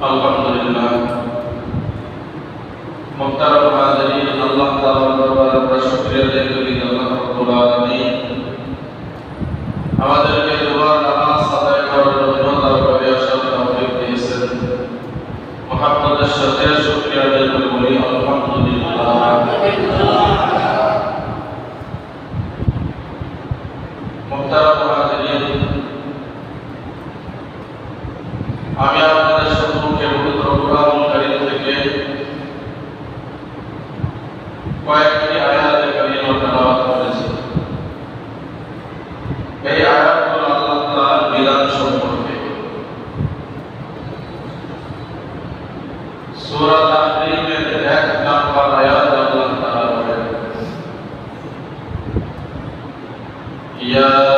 আলহামদুলিল্লাহ মুহতারাম হাজিরিন আল্লাহ তাআলার দরবারে আমরা শুকরিয়া আদায় আমি কয়েকটি আয়াতে কারিমা তেলাওয়াত করেছি এই আয়াতগুলো আল্লাহ তাআলার বিধান সম্পর্কে সূরা তাহরিমের এক নম্বর আয়াত আল্লাহ তাআলা বলেন ইয়া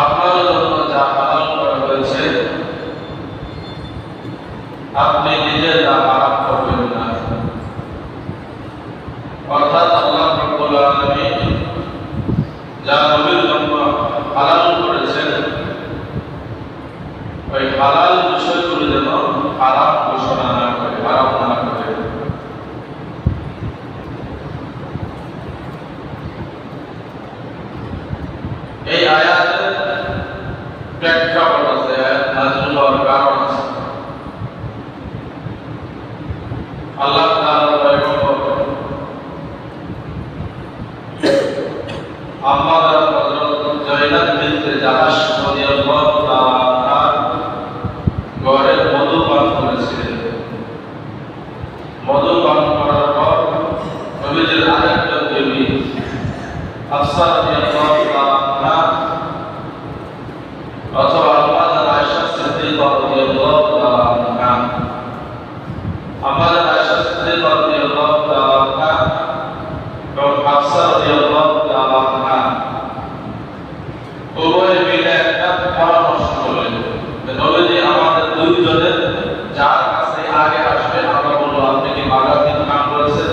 আপনার জন্য যা হালাল করা হয়েছে, আপনি নিজে হারাম করবেন না। অর্থাৎ আল্লাহ যা নবীর জন্য হালাল করেছেন, ওই হালাল বিষয়গুলো যেন হারাম ঘোষণা না করে, হারাম না করে। এই আয়াতের প্রেক্ষাপট আছে আছে। আল্লাহ আমাদের হযরত জয়নাব বিনতে জাহাশ রাদিয়াল্লাহু তাআলা ঘরে মধু পান করেছিলেন মধু পান করার পর নবীজির আরেকজন দেবী হাফসা রাদিয়াল্লাহু তাআলা অথবা আমাদের আয়েশা সিদ্দিকা রাদিয়াল্লাহু তাআলা আমাদের আয়েশা সিদ্দিকা রাদিয়াল্লাহু তাআলা এবং হাফসা রাদিয়াল্লাহু তাআলা উভয় মিলে একটা পরামর্শ করলেন যে নবীজি আমাদের দুইজনের যার কাছে আগে আসবে আমরা বলব আপনি কি মাগাফির কাম করেছেন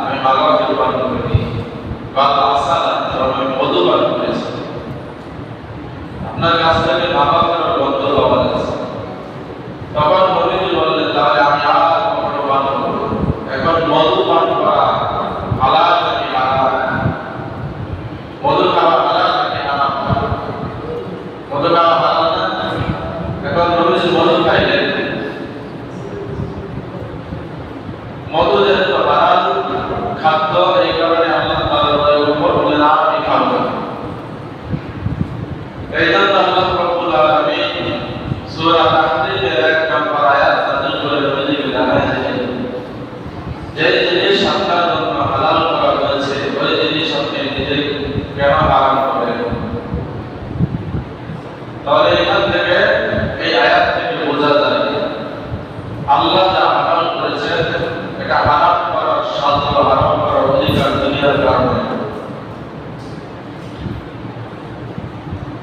আমি মাগাফির পান করিনি বা আসালা আমি মধু করেছি আপনার কাছ থেকে মাগাফির গন্ধ পাওয়া তখন নবীজি বললেন তাহলে আমি আর কখনো পান করব না। এখন মধু পান করা হালাল নাকি হারাম মধু খাওয়া হালাল নাকি হারাম মধু খাওয়া হালাল না এখন নবীজি মধু খাইলেন মধু যেহেতু হালাল খাদ্য এই কারণে আল্লাহ তাআলার উপর বলে না আমি খাব না এই জন্য আল্লাহ রাব্বুল আলামিন সূরা তাহরীমের এক নম্বর আয়াত নাযিল করে নবীজিকে জানাইছেন যে জিনিস আপনার জন্য হালাল করা হয়েছে ওই জিনিস আপনি নিজে কেন হারাম করেন তাহলে এখান থেকে এই আয়াত থেকে বোঝা যায় আল্লাহ যা হারাম করেছেন এটা হারাম করার সাধ্য হারাম করার অধিকার দুনিয়ার কারণে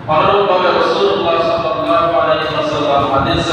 অনুরূপভাবে রাসূলুল্লাহ সাল্লাল্লাহু আলাইহি ওয়াসাল্লাম হাদিসের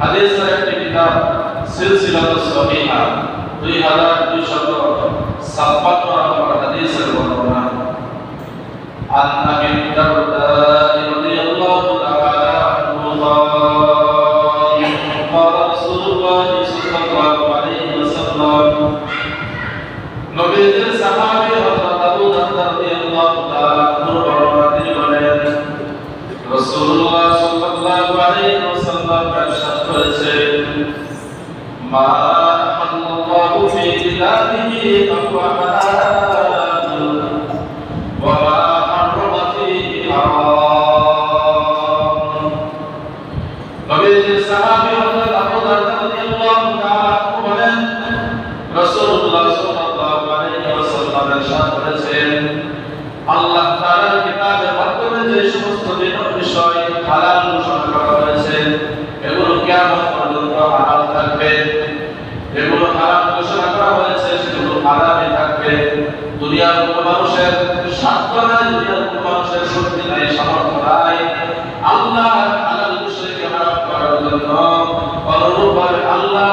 হাদিস একটি কিতাব সিলসিলাতুস সহিহা 2256 নম্বর হাদিসের বর্ণনা আন নাবিন দারুল Thank you. দুনিয়ার কোনো মানুষের সাধ্য নাই দুনিয়ার কোনো মানুষের শক্তি নাই সামর্থ্য নাই আল্লাহ আলাল মুশরিক হারাম করার জন্য অনুরূপভাবে আল্লাহ